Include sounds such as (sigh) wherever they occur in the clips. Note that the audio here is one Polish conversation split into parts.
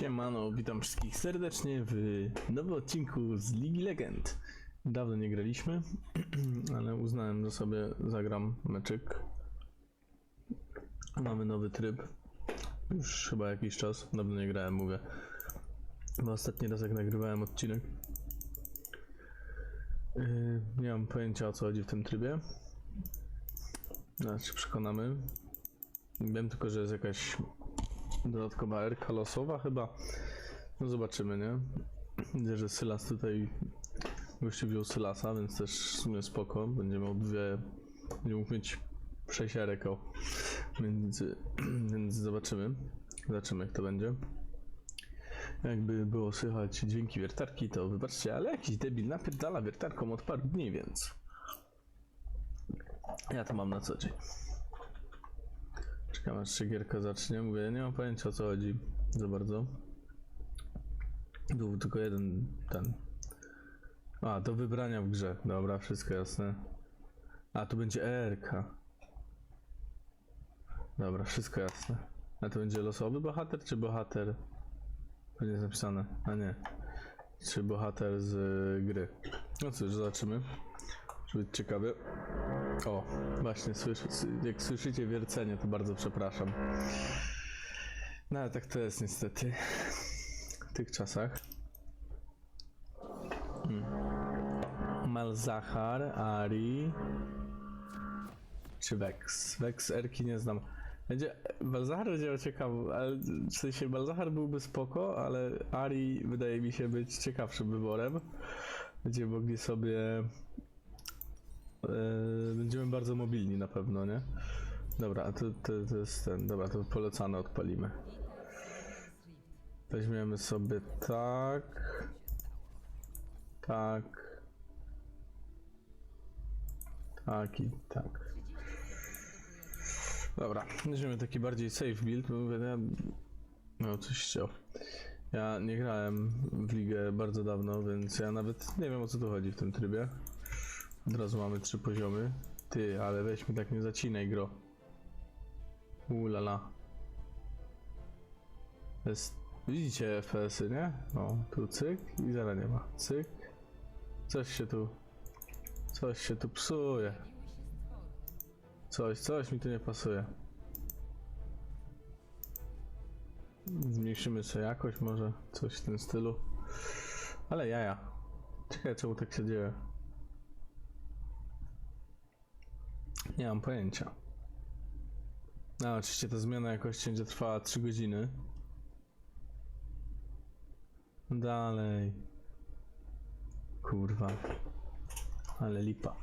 Siemano, witam wszystkich serdecznie w nowym odcinku z Ligi Legend. Dawno nie graliśmy, (clears throat) ale uznałem, że sobie zagram meczyk. Mamy nowy tryb. Już chyba jakiś czas, dawno nie grałem, mówię. Bo ostatni raz jak nagrywałem odcinek. Yy, nie mam pojęcia o co chodzi w tym trybie. Się przekonamy. Wiem tylko, że jest jakaś dodatkowa erka losowa chyba. No zobaczymy, nie? Widzę, że Sylas tutaj gościu wziął Sylasa, więc też w sumie spoko. Będzie miał dwie... Będzie mógł mieć sześć erek. Więc, więc zobaczymy. Zobaczymy jak to będzie. Jakby było słychać dźwięki wiertarki, to wybaczcie, ale jakiś debil napierdala wiertarką od paru dni, więc... Ja to mam na co dzień. Czekam aż się gierka zacznie. Mówię, nie mam pojęcia o co chodzi za bardzo. Był tylko jeden ten. A, do wybrania w grze. Dobra, wszystko jasne. A, tu będzie ERK. Dobra, wszystko jasne. A to będzie losowy bohater, czy bohater? To nie jest napisane. A nie. Czy bohater z gry. No cóż, zobaczymy. Żeby ciekawy. O, właśnie, słyszy, jak słyszycie wiercenie, to bardzo przepraszam. No ale tak to jest niestety w tych czasach. Hmm. Malzahar, Ari czy Vex? Vex Erki nie znam. Będzie, Malzahar będzie ciekawy, ale w sensie Malzahar byłby spoko, ale Ari wydaje mi się być ciekawszym wyborem. Będziemy mogli sobie Eee, będziemy bardzo mobilni na pewno, nie? Dobra, to, to, to jest ten, dobra, to polecane odpalimy. Weźmiemy sobie tak, tak, tak i tak. Dobra, weźmiemy taki bardziej safe build, bo ja... No, coś chciał. Ja nie grałem w ligę bardzo dawno, więc ja nawet nie wiem o co tu chodzi w tym trybie. Od razu mamy trzy poziomy. Ty, ale weź mi tak nie zacinaj gro. Ulala. Jest... Widzicie FPS-y, nie? O, tu cyk i zaraz nie ma. Cyk. Coś się tu... Coś się tu psuje. Coś, coś mi tu nie pasuje. Zmniejszymy sobie jakość może, coś w tym stylu. Ale jaja. Ciekawe czemu tak się dzieje. Nie mam pojęcia. No, oczywiście ta zmiana jakości będzie trwała 3 godziny. Dalej. Kurwa. Ale lipa.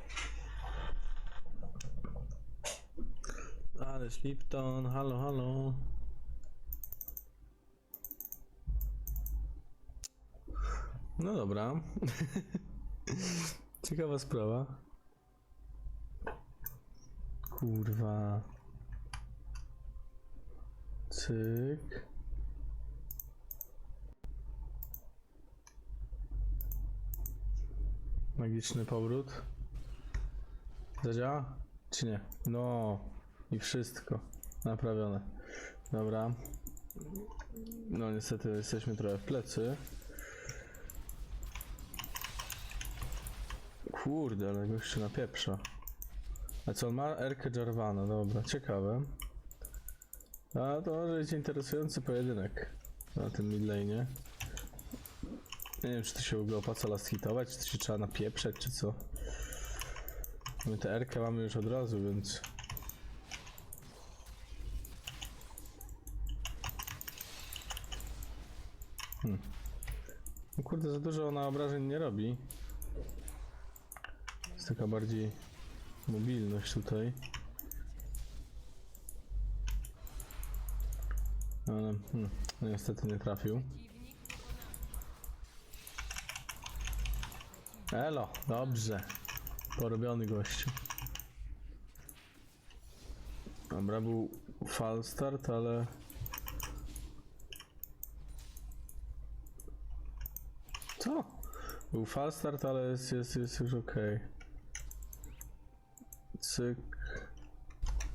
Ale Lipton, halo, halo. No dobra. (laughs) Ciekawa sprawa. Kurwa. Cyk. Magiczny powrót. Zadziała? Czy nie? No. I wszystko. Naprawione. Dobra. No niestety jesteśmy trochę w plecy. Kurde, ale gościu na pieprza. A co on ma? Erkę Jarvana, dobra, ciekawe. A to może być interesujący pojedynek na tym midlane. Nie wiem, czy to się w ogóle opłaca last hitować, czy to się trzeba napieprzeć, czy co. My tę Erkę mamy już od razu, więc... Hmm. No kurde, za dużo ona obrażeń nie robi. Jest taka bardziej mobilność tutaj. Ale hmm, no niestety nie trafił. Elo, dobrze. Porobiony gościu. Dobra, był fal start, ale... Co? Był fal start, ale jest, jest, jest już okej. Cyk.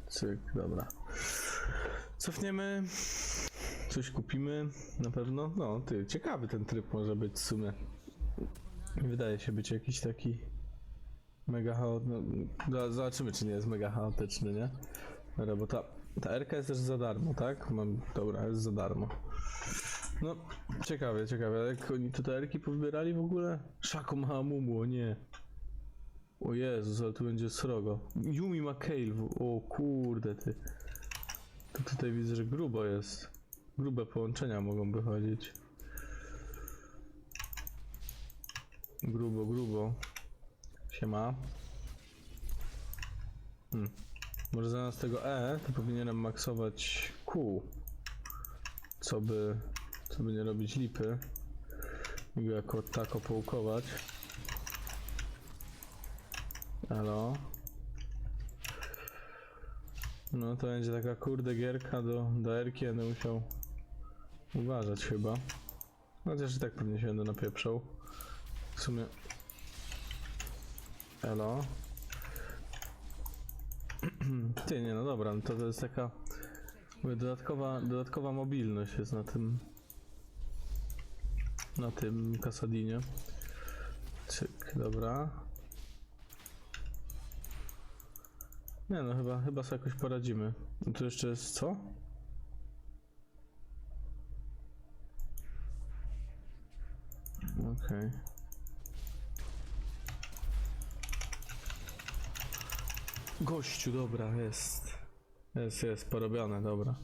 Cyk, dobra. Cofniemy. Coś kupimy na pewno. No, ty, ciekawy ten tryb może być w sumie. Wydaje się być jakiś taki mega chaotyczny. No, zobaczymy, czy nie jest mega chaotyczny, nie? Dobra, bo ta, ta RK jest też za darmo, tak? Mam, dobra, jest za darmo. No, ciekawe, ciekawe. Jak oni tutaj erki powybierali w ogóle? Shaco ma Mumu, nie. O Jezus, ale tu będzie srogo. Yumi ma Kale, o kurde ty. To tutaj widzę, że grubo jest. Grube połączenia mogą wychodzić. Grubo, grubo. Siema. Hmm. Może zamiast tego E, to powinienem maksować Q. Co by, co by nie robić lipy. I go jako tako połkować. Halo. No to będzie taka kurde gierka do, do Erki, będę musiał uważać chyba. Chociaż i tak pewnie się będę napieprzał. W sumie... Elo. (clears throat) Ty, nie no dobra, no to, to jest taka... Mówię, dodatkowa, dodatkowa mobilność jest na tym... Na tym Kasadinie. Cyk, dobra. Nie no, chyba, chyba sobie jakoś poradzimy. No tu jeszcze jest co? Okej. Gościu, dobra, jest. Jest, jest, porobione, dobra.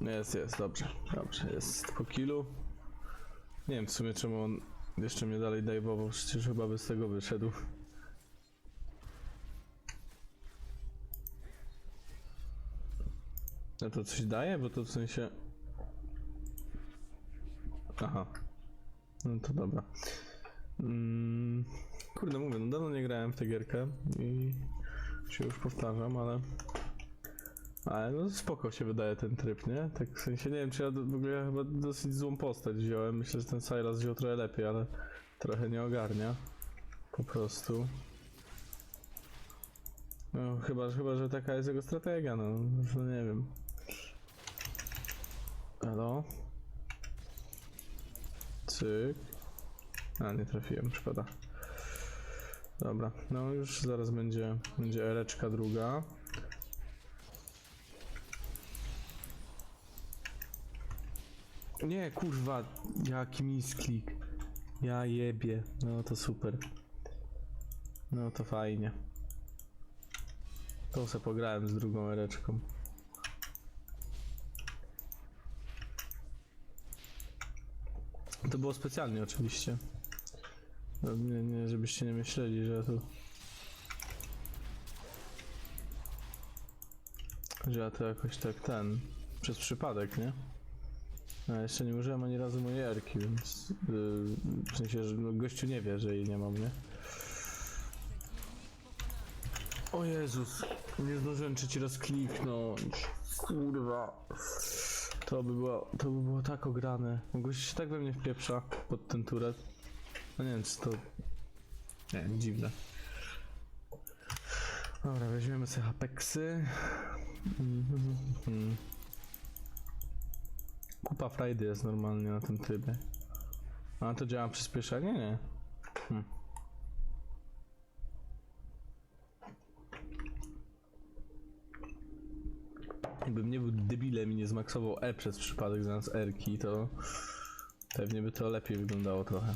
Jest, jest, dobrze, dobrze, jest po kilu. Nie wiem w sumie czemu on jeszcze mnie dalej dajwował, przecież chyba by z tego wyszedł. No to coś daje? Bo to w sensie... Aha. No to dobra. Mm, kurde, mówię, no dawno nie grałem w tę gierkę i się już powtarzam, ale... Ale no spoko się wydaje ten tryb, nie? Tak w sensie, nie wiem, czy ja w ogóle chyba dosyć złą postać wziąłem. Myślę, że ten Silas wziął trochę lepiej, ale trochę nie ogarnia. Po prostu. No chyba, chyba, że taka jest jego strategia, no, no nie wiem. Halo? Cyk. A, nie trafiłem, szkoda. Dobra, no już zaraz będzie, będzie ereczka druga. Nie, kurwa, jaki misklik. Ja jebie, no to super. No to fajnie. To se pograłem z drugą ereczką. To było specjalnie oczywiście. No, Nie, nie, żebyście nie myśleli, że to... Że ja to jakoś tak ten... Przez przypadek, nie? No, jeszcze nie użyłem ani razu mojej erki, więc... Yy, w sensie, że no, gościu nie wie, że jej nie mam, nie? O Jezus, nie zdążyłem trzeci raz kliknąć. Kurwa. To by było, to by było tak ograne. Gość się tak we mnie wpieprza pod ten turet. No nie wiem, czy to... Nie dziwne. Dobra, weźmiemy sobie hapeksy. Mhm. Kupa frajdy jest normalnie na tym trybie. A to działa przyspieszenie? Nie. Hmm. Gdybym nie był debilem i nie zmaksował E przez przypadek zamiast R-ki, to pewnie by to lepiej wyglądało trochę.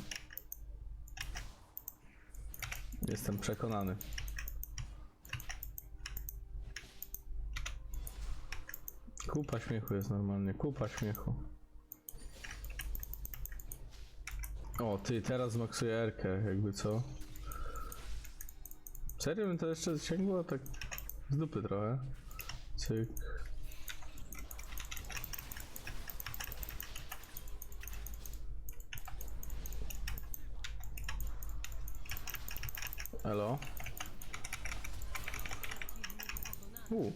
Jestem przekonany. Kupa śmiechu jest normalnie, kupa śmiechu. O, ty, teraz zmaksuję R-kę, jakby co? Serio bym to jeszcze sięgło? Tak z dupy trochę. Cyk. Elo? U.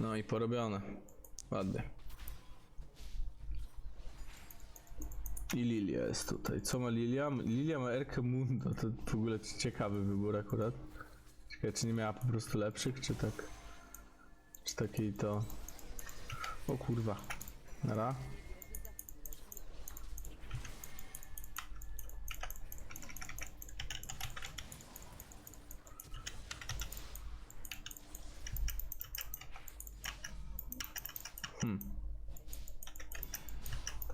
No i porobione. Ładnie. I Lilia jest tutaj. Co ma Lilia? Lilia ma Erkę Mundo. To w ogóle ciekawy wybór akurat. Ciekawe, czy nie miała po prostu lepszych, czy tak Czy takiej to... O kurwa. Nara. Hmm.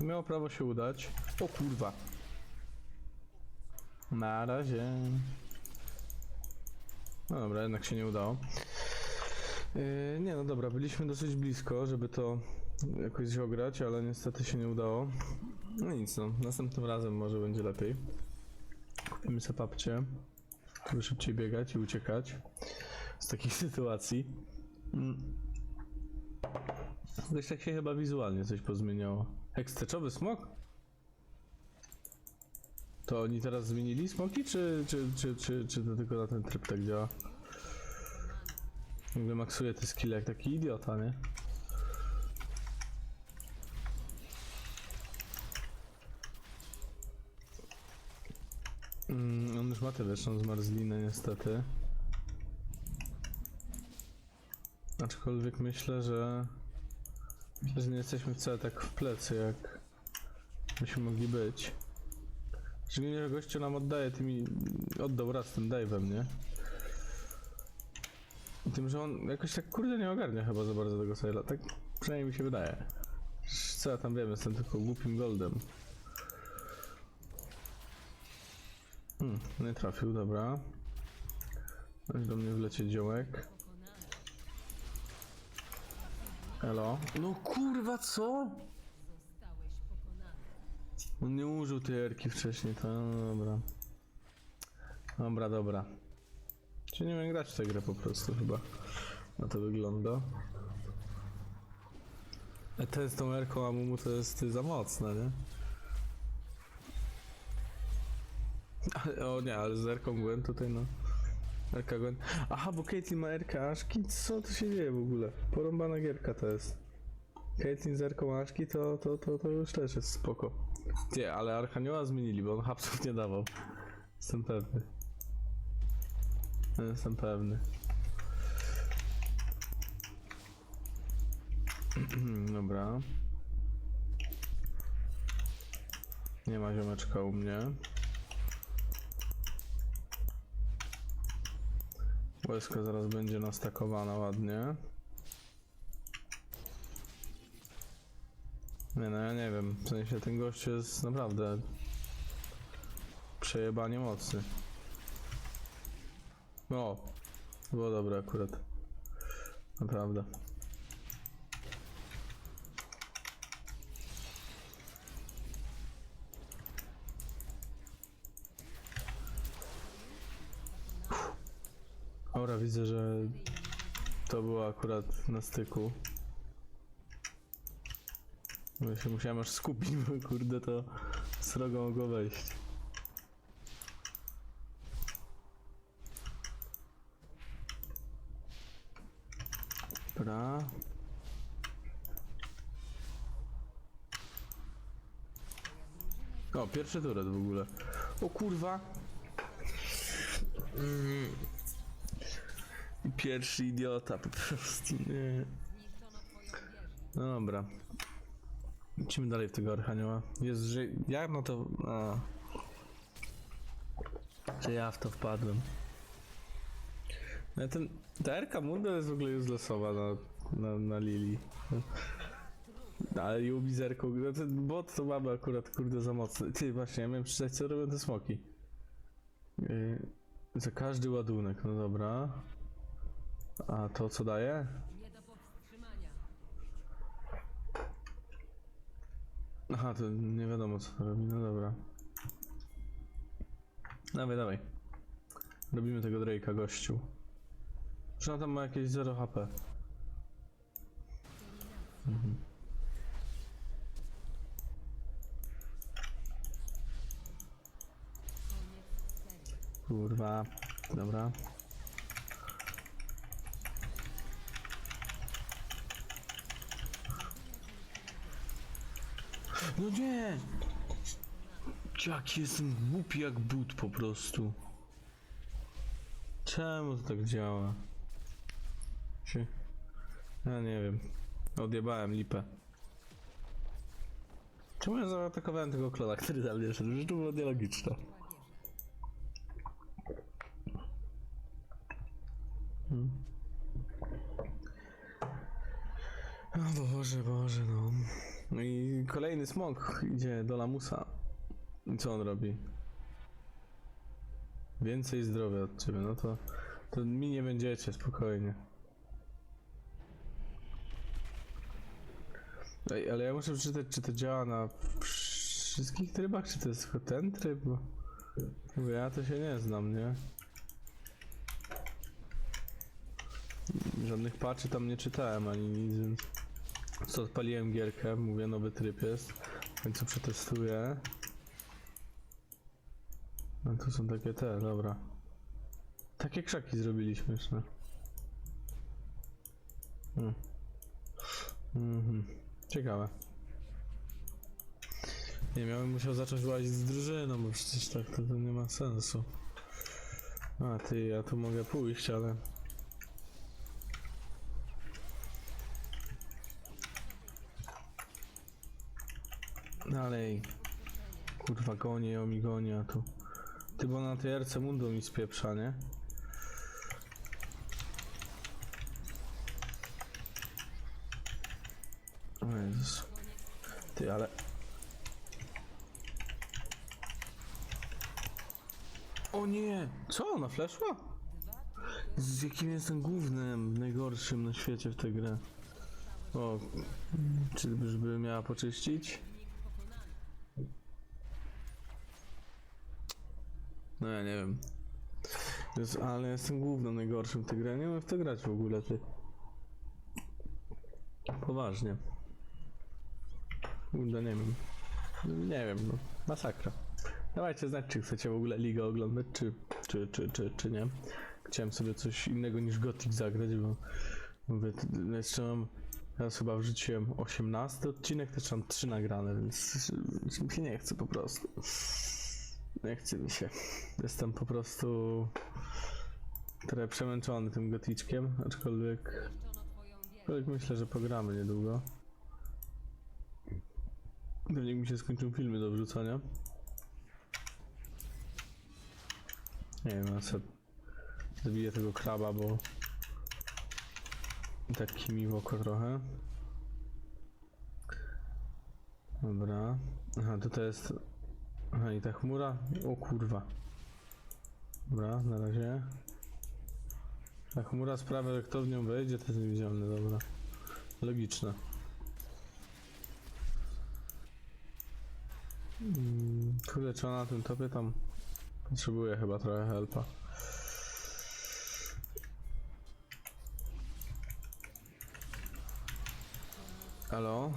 Miało prawo się udać. O kurwa. Na razie. No dobra, jednak się nie udało. Yy, nie, no dobra, byliśmy dosyć blisko, żeby to jakoś ograć, ale niestety się nie udało. No nic, no, następnym razem może będzie lepiej. Kupimy sobie papcie, żeby szybciej biegać i uciekać z takich (laughs) sytuacji. Mm. Coś tak się chyba wizualnie coś pozmieniało. Eksteczowy smok? To oni teraz zmienili smoki, czy, czy, czy, czy, czy to tylko na ten tryb tak działa? Jakby maksuje te skille jak taki idiota, nie? Mm, on już ma tę wieczną zmarzlinę niestety. Aczkolwiek myślę, że... Że nie jesteśmy wcale tak w plecy jak byśmy mogli być. Szczególnie, że gościu nam oddaje tymi... Oddał raz tym dive'em, nie? Tym, że on jakoś tak kurde nie ogarnia chyba za bardzo tego Saila. Tak przynajmniej mi się wydaje. Co ja tam wiem, jestem tylko głupim goldem. Hmm, nie trafił, dobra. Weź do mnie wlecieć ziołek. Elo. No kurwa, co? On nie użył tej erki wcześniej, to no dobra. Dobra, dobra. Czy nie wiem grać w tę grę po prostu chyba. Na to wygląda. A ten z tą erką Amumu to jest za mocne, nie? Ale- O nie, ale z erką Gwen tutaj no. Erka Gwen. Aha, bo Caitlyn ma erkę Aszki? Co tu się dzieje w ogóle? Porąbana gierka to jest. Caitlyn z erką Aszki to, to, to, to już też jest spoko. Nie, ale Archanioła zmienili, bo on hapsów nie dawał. Jestem pewny. Jestem pewny. (clears throat) Dobra. Nie ma ziomeczka u mnie. Łezka zaraz będzie nastakowana ładnie. Nie no, ja nie wiem. W sensie ten gość jest naprawdę przejebanie mocny. O, było dobre akurat. Naprawdę. Widzę, że to było akurat na styku. Bo się musiałem aż skupić, bo kurde to srogo mogło wejść. Dobra. O, pierwszy turet w ogóle. O kurwa. Mm. Pierwszy idiota po prostu, nie. Dobra. Lecimy dalej w tego Archanioła. Jest, że ja no to... A. Że ja w to wpadłem. No ten... Ta Erka Mundo jest w ogóle uselessowa na, na, na Lili. No, (laughs) ale Erką... No ten bot to mamy akurat kurde za mocny. Ty właśnie, ja miałem przeczytać co robią te smoki. Yy, za każdy ładunek, no dobra. A to co daje? Aha, to nie wiadomo co to robi, no dobra. Dawaj, dawaj. Robimy tego Drake'a, gościu. Czy on tam ma jakieś 0 HP? Mhm. Kurwa, dobra. No nie! Jak jestem głupi jak but po prostu. Czemu to tak działa? Się... Ja nie wiem. Odjebałem lipę. Czemu ja zaatakowałem tego klona, który za mnie szedł? Że to było nielogiczne. Hmm. O Boże, Boże, no. No i idzie do lamusa. I co on robi? Więcej zdrowia od ciebie, no to, to mi nie będziecie, spokojnie. Ej, ale ja muszę przeczytać, czy to działa na wszystkich trybach, czy to jest tylko ten tryb, bo ja to się nie znam, nie? Żadnych patchy tam nie czytałem ani nic, więc co odpaliłem gierkę, mówię nowy tryb jest, w końcu przetestuję. No to są takie te, dobra. Takie krzaki zrobiliśmy jeszcze. Hmm. Mhm. Ciekawe. Nie miałem musiał zacząć łazić z drużyną, bo przecież tak to, to nie ma sensu. A ty, ja tu mogę pójść, ale... Dalej. Kurwa, gonię, mi goni, a tu... Ty, bo na tej RC Mundo mi spieprza, nie? O Jezus. Ty, ale... O nie! Co, ona fleszła? Z jakim jestem głównym, najgorszym na świecie w tę grę? O, czyżby miała poczyścić? No ja nie wiem. Jest, ale jestem głównym najgorszym w tę grę. Nie umiem w to grać w ogóle, ty. Poważnie. Kurde, nie wiem. Nie wiem, no. Masakra. Dawajcie znać, czy chcecie w ogóle ligę oglądać, czy, czy, czy, czy, czy nie. Chciałem sobie coś innego niż Gothic zagrać, bo mówię, jeszcze mam Teraz chyba wrzuciłem 18 odcinek, też mam 3 nagrane, więc mi się nie chce po prostu. Nie chce mi się. Jestem po prostu trochę przemęczony tym goticzkiem, aczkolwiek, aczkolwiek myślę, że pogramy niedługo. Pewnie mi się skończą filmy do wrzucania. Nie wiem, sobie zabiję tego kraba, bo i tak kimi w oko trochę. Dobra. Aha, tutaj jest... Aha, i ta chmura. O kurwa. Dobra, na razie. Ta chmura sprawia, że kto w nią wejdzie, to jest niewidzialny, dobra. Logiczne. Mm, Kurde, czy ona na tym topie tam... Potrzebuje chyba trochę helpa. Halo?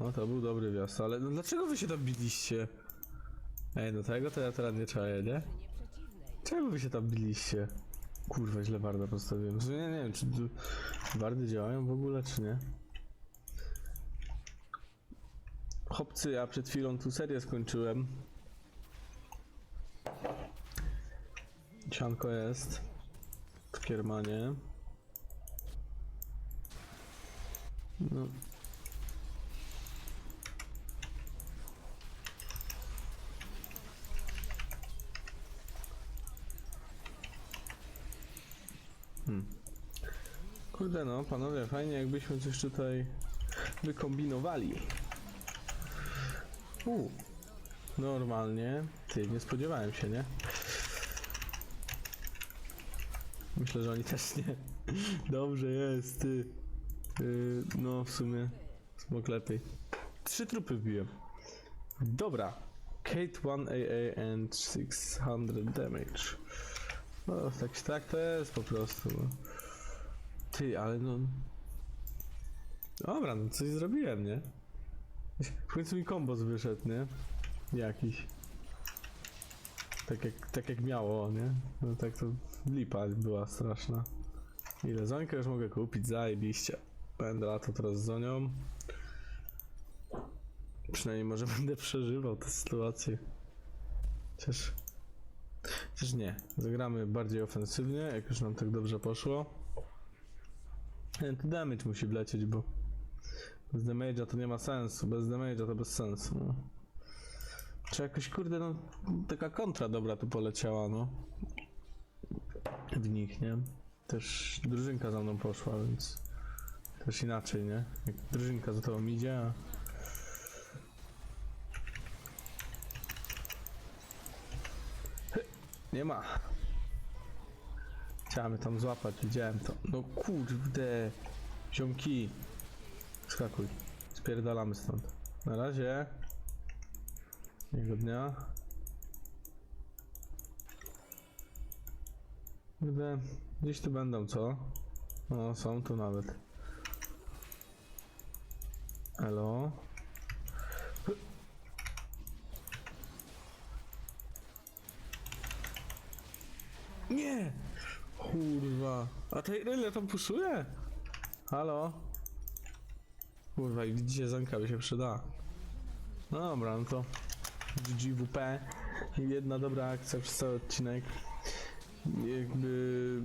No to był dobry wjazd, ale no dlaczego wy się tam biliście? Ej, do tego to ja teraz nie czaję, nie? Czemu wy się tam biliście? Kurwa, źle Warda postawiłem. Sumie nie wiem, czy Wardy działają w ogóle, czy nie? Chłopcy, ja przed chwilą tu serię skończyłem. Sianko jest. W Kiermanie. No. Kurde no, panowie, fajnie jakbyśmy coś tutaj wykombinowali. U. Normalnie. Ty, nie spodziewałem się, nie? Myślę, że oni też nie. (laughs) Dobrze jest, ty. Yy, no, w sumie. Smok lepiej. Trzy trupy wbiłem. Dobra. Kate 1AA and 600 damage. No, tak, tak to jest po prostu. No. Ty, ale no... Dobra, no coś zrobiłem, nie? W końcu mi kombos wyszedł, nie? Jakiś. Tak jak, tak jak miało, nie? No tak to lipa była straszna. Ile zońkę już mogę kupić, zajebiście. Będę latał teraz z zonią. Przynajmniej może (laughs) będę przeżywał tę sytuację. Chociaż... Chociaż nie. Zagramy bardziej ofensywnie, jak już nam tak dobrze poszło. Nie, to damage musi wlecieć, bo bez damage'a to nie ma sensu, bez damage'a to bez sensu, no. Czy jakoś, kurde, no, taka kontra dobra tu poleciała, no. W nich, nie? Też drużynka za mną poszła, więc też inaczej, nie? Jak drużynka za tobą idzie, a... Nie ma. Chciałem tam złapać, widziałem to. No kurde. Ziomki. Skakuj. Spierdalamy stąd. Na razie. Miłego dnia. Kurde. Gdzieś tu będą, co? No, są tu nawet. Elo. Nie! Kurwa. A tej ile tam puszuje? Halo? Kurwa, i widzicie, zamka by się przyda. No dobra, no to GGWP. Jedna dobra akcja przez cały odcinek. Jakby...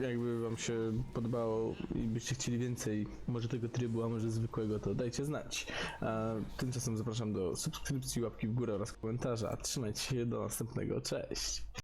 Jakby wam się podobało i byście chcieli więcej, może tego trybu, a może zwykłego, to dajcie znać. A tymczasem zapraszam do subskrypcji, łapki w górę oraz komentarza. Trzymajcie się do następnego, cześć!